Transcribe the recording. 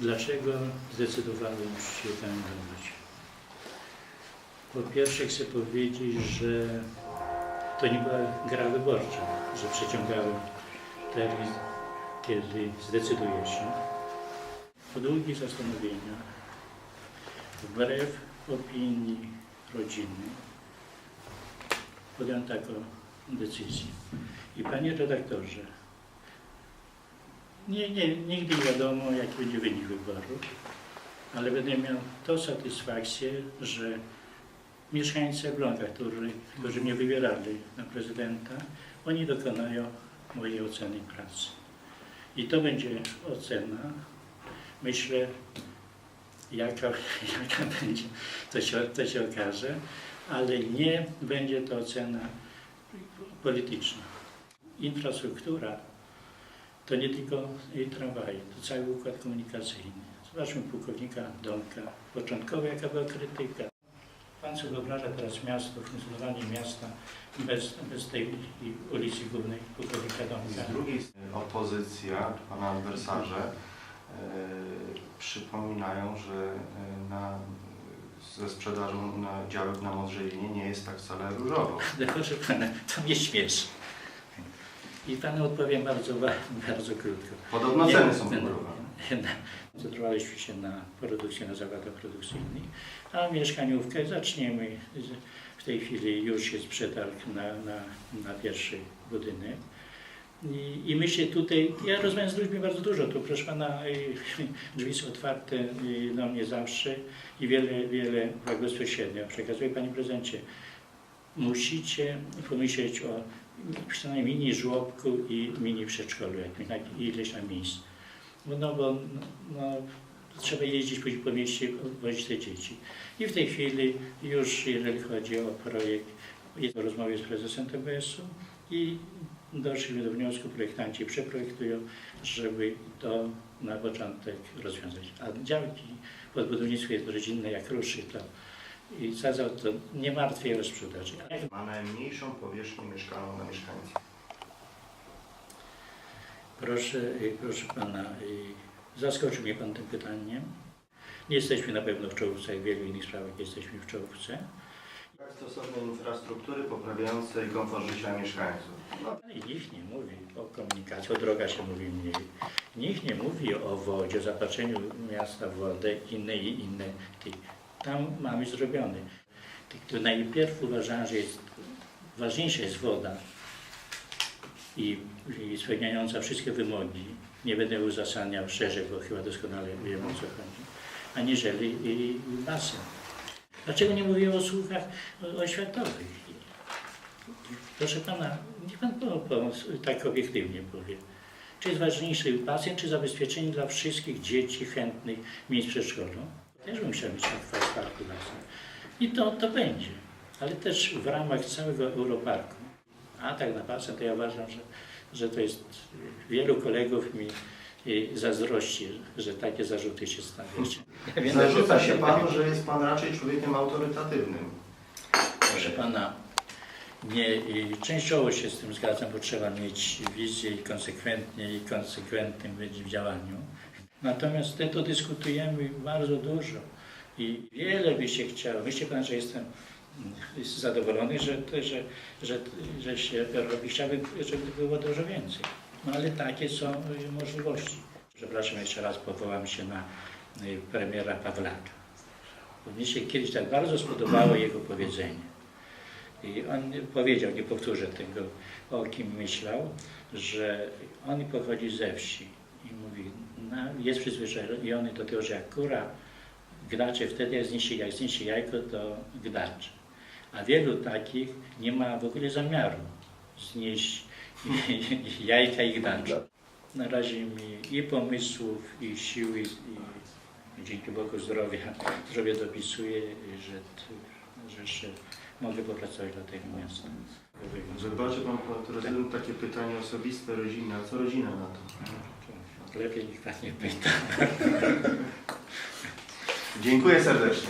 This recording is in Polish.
Dlaczego zdecydowałem się tam robić? Po pierwsze chcę powiedzieć, że to nie była gra wyborcza, że przeciągałem termin, kiedy zdecyduję się. Po długich zastanowieniach, wbrew opinii rodziny, podjąłem taką decyzję. I panie redaktorze, nie, nie, nigdy nie wiadomo, jaki będzie wynik wyborów, ale będę miał tą satysfakcję, że mieszkańcy Elbląga, którzy, którzy mnie wybierali na prezydenta, oni dokonają mojej oceny pracy. I to będzie ocena, myślę, jaka, jaka będzie, to się, to się okaże, ale nie będzie to ocena polityczna. Infrastruktura to nie tylko tramwaje, to cały układ komunikacyjny. Zobaczmy pułkownika Domka. Początkowo jaka była krytyka. Pan sobie wyobraża teraz miasto, funkcjonowanie miasta bez, bez tej ulicy głównej pułkownika Z Domka. drugiej opozycja, pana adwersarze e, przypominają, że e, na, ze sprzedażą na działek na Modrzelinie nie jest tak wcale różowo. Ale proszę pana, to mnie śmieszy. I panu odpowiem bardzo, bardzo krótko. Podobno ceny są poborowane. Koncentrowaliśmy się na produkcji, na zakładach produkcyjnych, a mieszkaniówkę zaczniemy. W tej chwili już jest przetarg na, na, na pierwszy budynek. I, I myślę tutaj, ja rozmawiam z ludźmi bardzo dużo, tu proszę Pana, drzwi są otwarte do mnie zawsze i wiele, wiele bezpośrednio przekazuję Panie Prezydencie. Musicie pomyśleć o przynajmniej mini żłobku i mini przedszkolu, jakimś, tak, ileś tam miejsc. Bo, no, bo no, trzeba jeździć później po mieście, wozić te dzieci. I w tej chwili już jeżeli chodzi o projekt, jest rozmowie z prezesem TBS-u i doszli do wniosku, projektanci przeprojektują, żeby to na początek rozwiązać. A działki pod budownictwo jest rodzinne, jak ruszy to i za to nie martwię o sprzedaży. Ma najmniejszą powierzchnię mieszkalną na mieszkańca. Proszę, y, proszę pana, y, zaskoczył mnie pan tym pytaniem. Nie jesteśmy na pewno w czołówce, jak w wielu innych sprawach jesteśmy w czołówce. Brak stosownej infrastruktury poprawiającej komfort życia mieszkańców. No, nikt nie mówi o komunikacji, o drogach się mówi mniej. Nikt nie mówi o wodzie, o zapatrzeniu miasta w wodę, inne i inne. Tam mamy zrobiony. Tylko najpierw uważałem, że jest, ważniejsza jest woda i, i spełniająca wszystkie wymogi. Nie będę uzasadniał szerzej, bo chyba doskonale wiem o co chodzi. Aniżeli i basen. Dlaczego nie mówię o słuchach oświatowych? Proszę pana, niech pan po, po, tak obiektywnie powie. Czy jest ważniejszy pacjent, czy zabezpieczenie dla wszystkich dzieci chętnych miejsc przedszkolu? Też bym chciał mieć tak w parku lasem. I to, to będzie. Ale też w ramach całego Europarku. A tak na pacjent, to ja uważam, że, że to jest wielu kolegów mi y, zazdrości, że takie zarzuty się stawiacie. Zarzuca się panu, że jest pan raczej człowiekiem autorytatywnym. Proszę pana, nie, częściowo się z tym zgadzam, bo trzeba mieć wizję i konsekwentnie i konsekwentnym być w działaniu. Natomiast te to dyskutujemy bardzo dużo i wiele by się chciało. Myślę pan, że jestem mm, zadowolony, że, że, że, że się robi. Chciałbym, żeby było dużo więcej. No ale takie są y, możliwości. Przepraszam, jeszcze raz powołam się na y, premiera Pawlaka. Mnie się kiedyś tak bardzo spodobało jego powiedzenie. I on powiedział, nie powtórzę tego, o kim myślał, że on pochodzi ze wsi i mówi, no, jest przyzwyczajony do tego, że jak kura gdacze wtedy jak zniesie, jak zniesie jajko, to gdacze. A wielu takich nie ma w ogóle zamiaru znieść jajka i gdacze. Na razie mi i pomysłów, i siły, i dzięki Bogu zdrowia, zdrowie dopisuje, że, że jeszcze mogę popracować dla tego miasta. Zobaczy pan, pan prezydent, takie pytanie osobiste, rodzinne. A co rodzina na to? Lepiej nikt pan nie pyta. Dziękuję serdecznie.